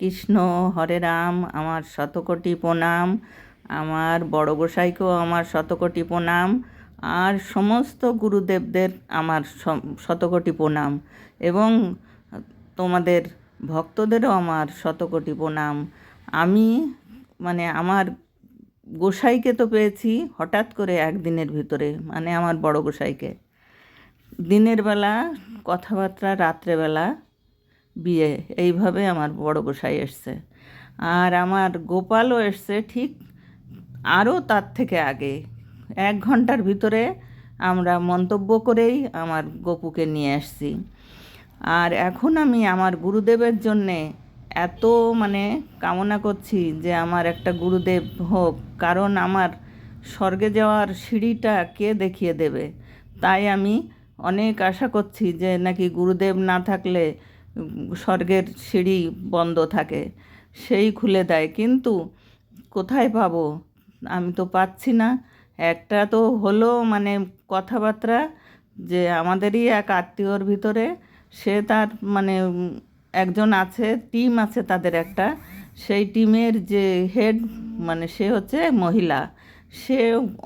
কৃষ্ণ হরে রাম, আমার শতকোটি প্রণাম। আমার বড় গোসাইকেও আমার শতকোটি প্রণাম। আর সমস্ত গুরুদেবদের আমার শতকোটি প্রণাম। এবং তোমাদের ভক্তদেরও আমার শতকোটি প্রণাম। আমি মানে আমার গোসাইকে তো পেয়েছি হঠাৎ করে একদিনের ভিতরে মানে আমার বড় গোসাইকে দিনের বেলা কথাবার্তা, রাত্রেবেলা বিয়ে, এইভাবে আমার বড় গোসাই এসছে। আর আমার গোপালও এসছে ঠিক আরও তার থেকে আগে। এক ঘণ্টার ভিতরে আমরা মন্তব্য করেই আমার গপুকে নিয়ে আসছি। আর এখন আমি আমার গুরুদেবের জন্যে এত মানে কামনা করছি যে আমার একটা গুরুদেব হোক, কারণ আমার স্বর্গে যাওয়ার সিঁড়িটা কে দেখিয়ে দেবে? তাই আমি অনেক আশা করছি যে নাকি গুরুদেব না থাকলে স্বর্গের সিঁড়ি বন্ধ থাকে, সেই খুলে দেয়। কিন্তু কোথায় পাবো? আমি তো পাচ্ছি না। একটা তো হলো মানে কথাবার্তা যে আমাদেরই এক আত্মীয়র ভিতরে, সে তার মানে একজন আছে টিম আছে তাদের একটা। সেই টিমের যে হেড মানে সে হচ্ছে মহিলা। সে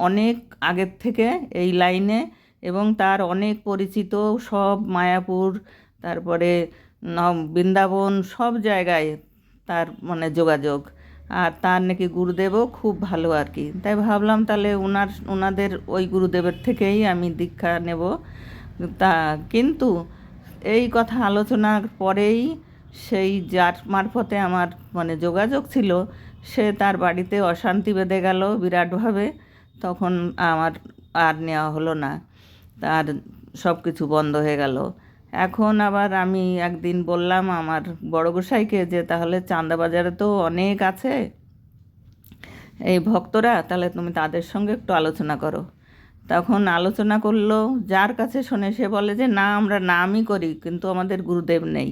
অনেক আগের থেকে এই লাইনে এবং তার অনেক পরিচিত সব মায়াপুর, তারপরে বৃন্দাবন সব জায়গায় তার মানে যোগাযোগ। আর তার নাকি গুরুদেবও খুব ভালো আর কি। তাই ভাবলাম তাহলে ওনার ওনাদের ওই গুরুদেবের থেকেই আমি দীক্ষা নেব। তা কিন্তু এই কথা আলোচনার পরেই সেই যার মারফতে আমার মানে যোগাযোগ ছিল, সে তার বাড়িতে অশান্তি বেঁধে গেল বিরাটভাবে। তখন আমার আর নেওয়া হলো না। তার সব কিছু বন্ধ হয়ে গেল। এখন আবার আমি একদিন বললাম আমার বড় গোসাইকে যে তাহলে চান্দা বাজারে তো অনেক আছে। এই ভক্তরা, তাহলে তুমি তাদের সঙ্গে একটু আলোচনা করো। তখন আলোচনা করল, যার কাছে শোনে সে বলে যে, না, আমরা নামই করি, কিন্তু আমাদের গুরুদেব নেই।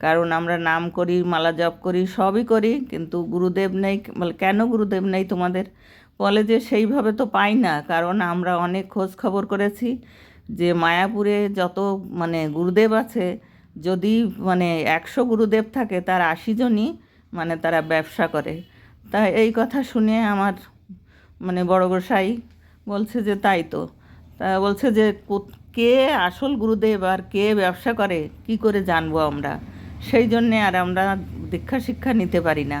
কারণ আমরা নাম করি, মালা জপ করি, সবই করি, কিন্তু গুরুদেব নেই, বলে, কেন গুরুদেব নেই তোমাদের? বলে যে, সেইভাবে তো পাই না, কারণ আমরা অনেক খোঁজ খবর করেছি। যে মায়াপুরে যত মানে গুরুদেব আছে, যদি মানে একশো গুরুদেব থাকে, তার আশি জনই মানে তারা ব্যবসা করে। তা এই কথা শুনে আমার মানে বড় গোসাই বলছে যে তাই তো। তা বলছে যে কে আসল গুরুদেব আর কে ব্যবসা করে, কি করে জানব আমরা? সেই জন্যে আর আমরা দীক্ষা শিক্ষা নিতে পারি না।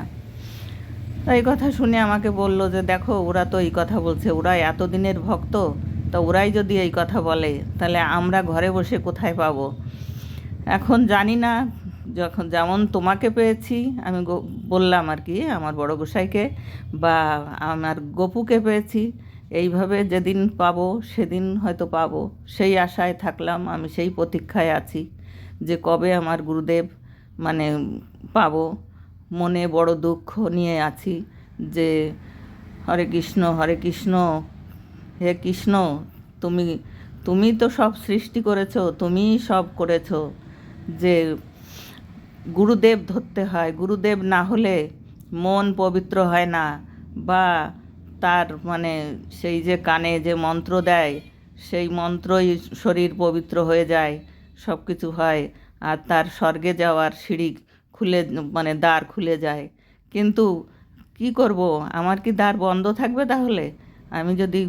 এই কথা শুনে আমাকে বলল যে দেখো, ওরা তো এই কথা বলছে, ওরা এতদিনের ভক্ত তা ওরাই যদি এই কথা বলে, তাহলে আমরা ঘরে বসে কোথায় পাবো? এখন জানি না, যখন যেমন তোমাকে পেয়েছি, আমি বললাম আর কি, আমার বড় গোসাইকে, বা আমার গপুকে পেয়েছি, এইভাবে যেদিন পাবো, সেদিন হয়তো পাবো। সেই আশায় থাকলাম, আমি সেই প্রতীক্ষায় আছি যে কবে আমার গুরুদেব মানে পাবো। মনে বড় দুঃখ নিয়ে আছি যে হরে কৃষ্ণ হরে কৃষ্ণ হে কৃষ্ণ, তুমি তুমি তো সব সৃষ্টি করেছ, তুমিই সব করেছ। যে গুরুদেব ধরতে হয়, গুরুদেব না হলে মন পবিত্র হয় না। বা তার মানে সেই যে কানে যে মন্ত্র দেয়, সেই মন্ত্রই শরীর পবিত্র হয়ে যায় সব কিছু হয়। আর তার স্বর্গে যাওয়ার সিঁড়ি খুলে মানে দ্বার খুলে যায়। কিন্তু কি করব? আমার কি দ্বার বন্ধ থাকবে তাহলে? আমি যদি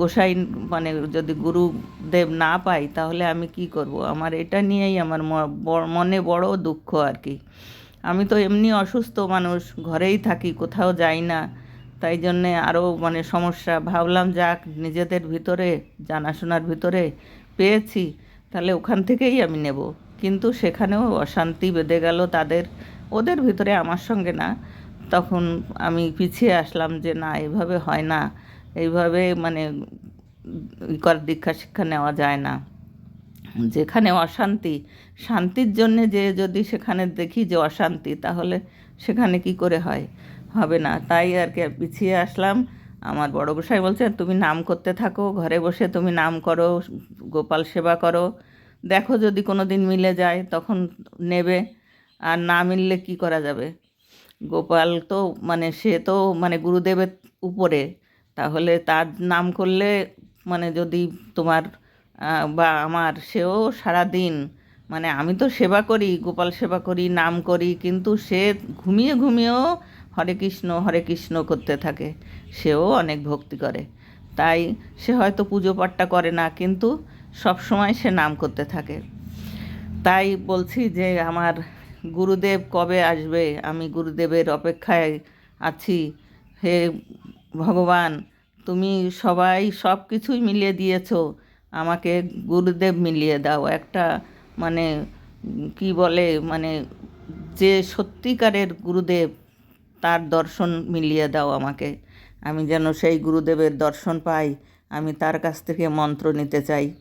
গোসাই মানে যদি গুরুদেব না পাই, তাহলে আমি কি করব? আমার এটা নিয়েই আমার মনে বড় দুঃখ আর কি। আমি তো এমনি অসুস্থ মানুষ, ঘরেই থাকি, কোথাও যাই না। তাই জন্যে আরও মানে সমস্যা। ভাবলাম, যাক, নিজেদের ভিতরে, জানাশোনার ভিতরে পেয়েছি, তাহলে ওখান থেকেই আমি নেব। কিন্তু সেখানেও অশান্তি বেঁধে গেল তাদের। ওদের ভিতরে আমার সঙ্গে না। তখন আমি পিছিয়ে আসলাম যে, না, এভাবে হয় না। এইভাবে মানে দীক্ষা শিক্ষা নেওয়া যায় না। যেখানে অশান্তি, শান্তির জন্যে যে যদি সেখানে দেখি যে অশান্তি, তাহলে সেখানে কি করে হয়? হবে না। তাই আর কি, পিছিয়ে আসলাম। আমার বড় গোসাই বলছে, তুমি নাম করতে থাকো, ঘরে বসে তুমি নাম করো, গোপাল সেবা করো। দেখো যদি কোনো দিন মিলে যায়, তখন নেবে। আর না মিললে কি করা যাবে? গোপাল তো মানে সে তো মানে গুরুদেবের উপরে। তাহলে তার নাম করলে মানে যদি তোমার বা আমার সেও সারা দিন মানে আমি তো সেবা করি, গোপাল সেবা করি, নাম করি, কিন্তু সে ঘুমিয়ে ঘুমিয়েও হরে কৃষ্ণ হরে কৃষ্ণ করতে থাকে। সেও অনেক ভক্তি করে। তাই সে হয়তো পুজো পাঠটা করে না, কিন্তু সব সময় সে নাম করতে থাকে। তাই বলছি যে আমার গুরুদেব কবে আসবে? আমি গুরুদেবের অপেক্ষায় আছি। হে ভগবান, তুমি সবাই সব কিছুই মিলিয়ে দিয়েছ। আমাকে গুরুদেব মিলিয়ে দাও। একটা মানে কি বলে মানে যে সত্যিকারের গুরুদেব, তার দর্শন মিলিয়ে দাও আমাকে। আমি যেন সেই গুরুদেবের দর্শন পাই। আমি তার কাছ থেকে মন্ত্র নিতে চাই।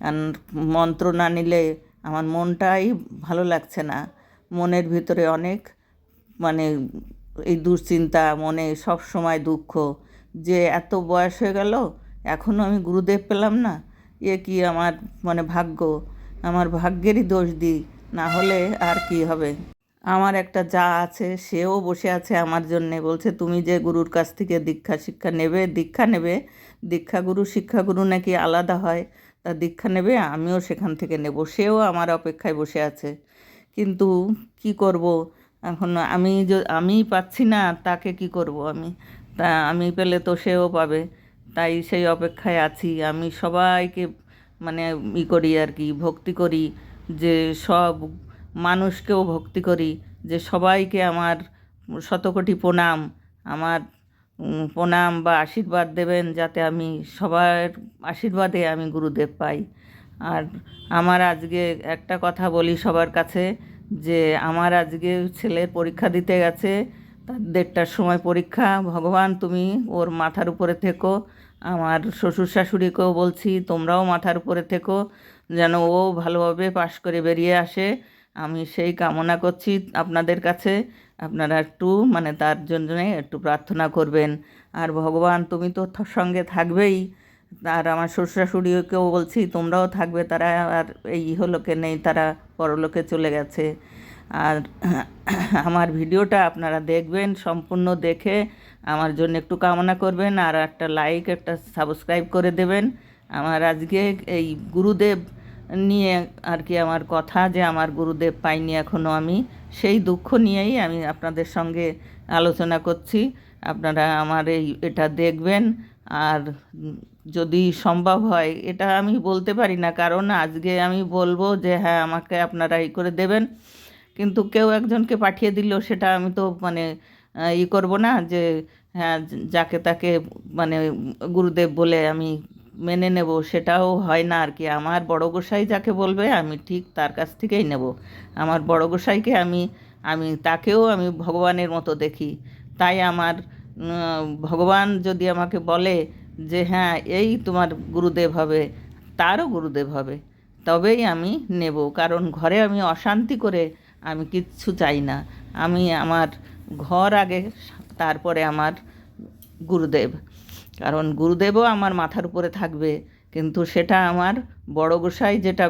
আর মন্ত্র না নিলে আমার মনটাই ভালো লাগছে না। মনের ভিতরে অনেক মানে এই দুশ্চিন্তা, মনে সব সময় দুঃখ। যে এত বয়স হয়ে গেল এখনও আমি গুরুদেব পেলাম না, এ কি আমার মানে ভাগ্য? আমার ভাগ্যেরই দোষ দিই না হলে আর কি হবে? আমার একটা যা আছে, সেও বসে আছে আমার জন্যে, বলছে, তুমি যে গুরুর কাছ থেকে দীক্ষা শিক্ষা নেবে, দীক্ষা নেবে দীক্ষাগুরু শিক্ষাগুরু নাকি আলাদা হয়, তা দীক্ষা নেবে, আমিও সেখান থেকে নেব। সেও আমার অপেক্ষায় বসে আছে। কিন্তু কি করব? এখন আমি আমি পাচ্ছি না, তাকে কি করব আমি? তা আমি পেলে তো সেও পাবে। তাই সেই অপেক্ষায় আছি। আমি সবাইকে মানে ই করি আর কি, ভক্তি করি যে সব মানুষকেও ভক্তি করি, যে সবাইকে আমার শতকোটি প্রণাম, আমার প্রণাম বা আশীর্বাদ দেবেন যাতে আমি সবার আশীর্বাদে আমি গুরুদেব পাই। আর আমার আজকে একটা কথা বলি সবার কাছে যে আমার আজকে ছেলের পরীক্ষা দিতে গেছে, তার দেড়টার সময় পরীক্ষা। ভগবান, তুমি ওর মাথার উপরে থেকো। আমার শ্বশুর শাশুড়িকেও বলছি, তোমরাও মাথার উপরে থেকো, যেন ও ভালোভাবে পাশ করে বেরিয়ে আসে। আমি সেই কামনা করছি আপনাদের কাছে। আপনারা একটু মানে তার জন্য একটু প্রার্থনা করবেন। আর ভগবান, তুমি তো সঙ্গে থাকবেই। আর আমার শ্বশুর শাশুড়িকেও বলছি, তোমরাও থাকবে, তারা আর এই ইহলোকে নেই, তারা পরলোকে চলে গেছে। আর আমার ভিডিওটা আপনারা দেখবেন, সম্পূর্ণ দেখে আমার জন্য একটু কামনা করবেন, আর একটা লাইক একটা সাবস্ক্রাইব করে দেবেন। আমার আজকে এই গুরুদেব নিয়ে আর কি আমার কথা যে আমার গুরুদেব পাইনি এখনও আমি, সেই দুঃখ নিয়েই আমি আপনাদের সঙ্গে আলোচনা করছি। আপনারা আমার এই এটা দেখবেন, আর যদি সম্ভব হয়, এটা আমি বলতে পারি না। কারণ আজকে আমি বলব যে হ্যাঁ আমাকে আপনারা ই করে দেবেন। কিন্তু কেউ একজনকে পাঠিয়ে দিল সেটা আমি তো মানে ই করব না যে হ্যাঁ যাকে তাকে মানে গুরুদেব বলে আমি মেনে নেব, সেটাও হয় না আর কি। আমার বড় গোসাই যাকে বলবে, আমি ঠিক তার কাছ থেকেই নেব। আমার বড় গোসাইকে আমি আমি তাকেও আমি ভগবানের মতো দেখি। তাই আমার ভগবান যদি আমাকে বলে যে হ্যাঁ এই তোমার গুরুদেব হবে, তারও গুরুদেব হবে, তবেই আমি নেব। কারণ ঘরে আমি অশান্তি করে আমি কিচ্ছু চাই না। আমি আমার ঘর আগে, তারপরে আমার গুরুদেব। কারণ গুরুদেবও আমার মাথার উপরে থাকবে, কিন্তু সেটা আমার বড় গোসাই যেটা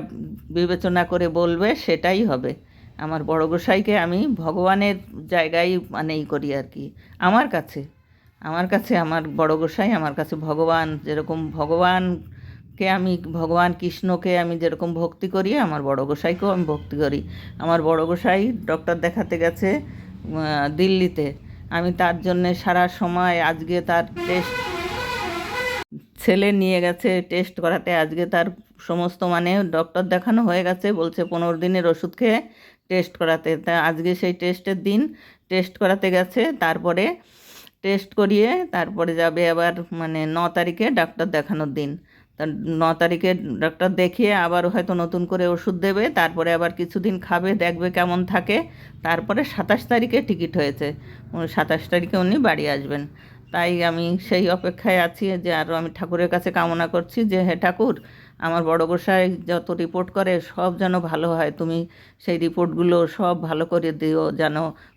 বিবেচনা করে বলবে সেটাই হবে। আমার বড় গোসাইকে আমি ভগবানের জায়গায় মানেই করি আর কি, আমার কাছে। আমার কাছে আমার বড় গোসাই, আমার কাছে ভগবান। যেরকম ভগবানকে আমি, ভগবান কৃষ্ণকে আমি যেরকম ভক্তি করি, আমার বড় গোসাইকেও আমি ভক্তি করি। আমার বড় গোসাই ডক্টর দেখাতে গেছে দিল্লিতে। আমি তার জন্যে সারা সময় আজকে তার টেস্ট ছেলে নিয়ে গেছে টেস্ট করাতে। আজকে তার সমস্ত মানে ডক্টর দেখানো হয়ে গেছে, বলছে পনেরো দিনের ওষুধ খেয়ে টেস্ট করাতে। তা আজকে সেই টেস্টের দিন টেস্ট করাতে গেছে, তারপরে টেস্ট করিয়ে তারপরে যাবে আবার মানে ন তারিখে ডাক্তার দেখানোর দিন। তা ন তারিখে ডাক্তার দেখিয়ে আবার হয়তো নতুন করে ওষুধ দেবে, তারপরে আবার কিছুদিন খাবে, দেখবে কেমন থাকে। তারপরে সাতাশ তারিখে টিকিট হয়েছে। সাতাশ তারিখে উনি বাড়ি আসবেন। তাই আমি সেই অপেক্ষায় আছি যে আরও আমি ঠাকুরের কাছে কামনা করছি যে, হে ঠাকুর আমার বড় গোসাই যত রিপোর্ট করে, সব যেন ভালো হয়। তুমি সেই রিপোর্টগুলো সব ভালো করে দিও যেন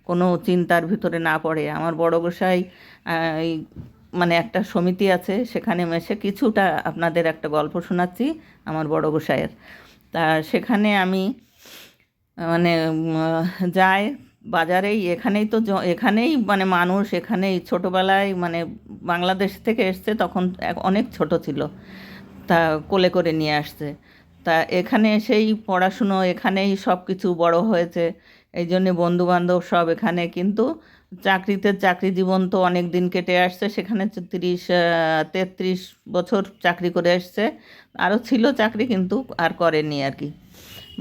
কোনো চিন্তার ভিতরে না পড়ে। আমার বড় গোসাই এই মানে একটা সমিতি আছে, সেখানে মেশে কিছুটা আপনাদের একটা গল্প শোনাচ্ছি আমার বড় গোসাইয়ের। তা সেখানে আমি মানে যাই বাজারেই, এখানেই তো এখানেই মানে মানুষ, এখানেই ছোটোবেলায় মানে বাংলাদেশ থেকে এসছে, তখন অনেক ছোট ছিল। তা কোলে করে নিয়ে আসছে। তা এখানে সেই পড়াশুনো এখানেই সব কিছু বড় হয়েছে। এই জন্যে বন্ধুবান্ধব সব এখানে কিন্তু চাকরিতে চাকরি জীবন তো অনেক দিন কেটে আসছে। সেখানে তিরিশ তেত্রিশ বছর চাকরি করে আসছে আরও ছিল চাকরি কিন্তু আর করেনি আর কি।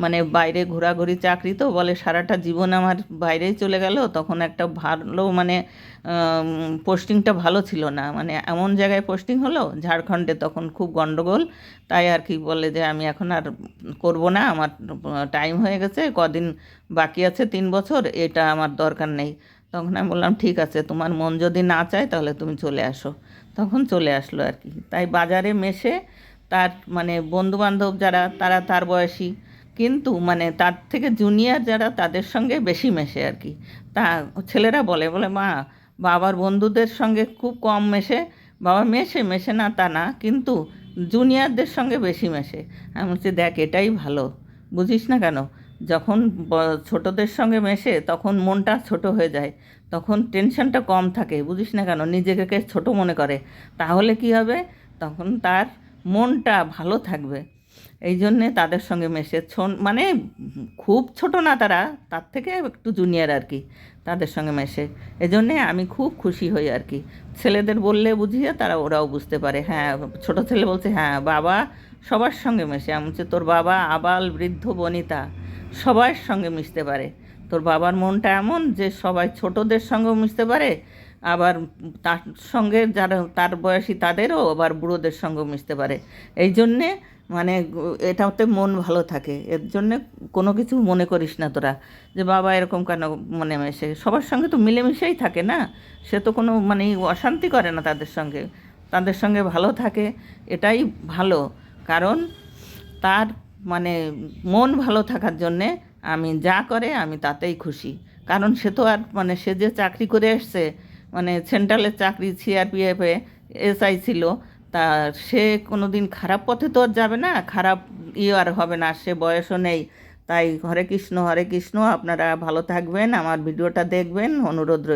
মানে বাইরে ঘোরাঘুরি চাকরি তো বলে সারাটা জীবন আমার বাইরেই চলে গেল, তখন একটা ভালো মানে পোস্টিংটা ভালো ছিল না। মানে এমন জায়গায় পোস্টিং হলো, ঝাড়খণ্ডে তখন খুব গণ্ডগোল তাই আর কি বলে যে আমি এখন আর করব না, আমার টাইম হয়ে গেছে, কদিন বাকি আছে তিন বছর, এটা আমার দরকার নেই। তখন আমি বললাম, ঠিক আছে, তোমার মন যদি না চায়, তাহলে তুমি চলে আসো। তখন চলে আসলো আর কি। তাই বাজারে মেশে তার মানে বন্ধুবান্ধব যারা, তারা তার বয়সী কিন্তু মানে তার থেকে জুনিয়র যারা তাদের সঙ্গে বেশি মেশে আর কি। তা ছেলেরা বলে বলে, মা, বাবার বন্ধুদের সঙ্গে খুব কম মেশে, বাবা মেশে মেশে না তা না, কিন্তু জুনিয়রদের সঙ্গে বেশি মেশে। আমি বলছি, দেখ, এটাই ভালো। বুঝিস না কেন? যখন ছোটদের সঙ্গে মেশে, তখন মনটা ছোট হয়ে যায়। তখন টেনশনটা কম থাকে। বুঝিস না কেন? নিজেকে ছোট মনে করে। তাহলে কি হবে? তখন তার মনটা ভালো থাকবে। এই জন্যে তাদের সঙ্গে মেশে মানে খুব ছোট না তারা, তার থেকে একটু জুনিয়র আর কি, তাদের সঙ্গে মেশে। এই জন্যে আমি খুব খুশি হই আর কি। ছেলেদের বললে বুঝিয়ে তারা ওরাও বুঝতে পারে হ্যাঁ ছোট ছেলে বলছে হ্যাঁ বাবা সবার সঙ্গে মেশে। আমি বলছি, তোর বাবা আবাল বৃদ্ধ বনিতা, সবার সঙ্গে মিশতে পারে। তোর বাবার মনটা এমন যে সবাই ছোটদের সঙ্গেও মিশতে পারে আবার তার সঙ্গে যারা, তার বয়সী তাদেরও আবার বুড়োদের সঙ্গে মিশতে পারে। এই জন্যে মানে এটাতে মন ভালো থাকে। এর জন্যে কোনো কিছু মনে করিস না তোরা যে বাবা এরকম কেন মনে মেশে? সবার সঙ্গে তো মিলেমিশেই থাকে না। সে তো কোনো মানে অশান্তি করে না তাদের সঙ্গে। তাদের সঙ্গে ভালো থাকে, এটাই ভালো। কারণ তার মানে মন ভালো থাকার জন্যে আমি যা করে আমি তাতেই খুশি। কারণ সে তো আর মানে সে যে চাকরি করে এসছে মানে সেন্ট্রালের চাকরি সিআরপিএফে এসআই ছিল, তা সে কোনো দিন খারাপ পথে তো আর যাবে না, খারাপ ইয়ে আর হবে না, সে বয়সও নেই। তাই হরে কৃষ্ণ হরে কৃষ্ণ, আপনারা ভালো থাকবেন, আমার ভিডিওটা দেখবেন, অনুরোধ রইল।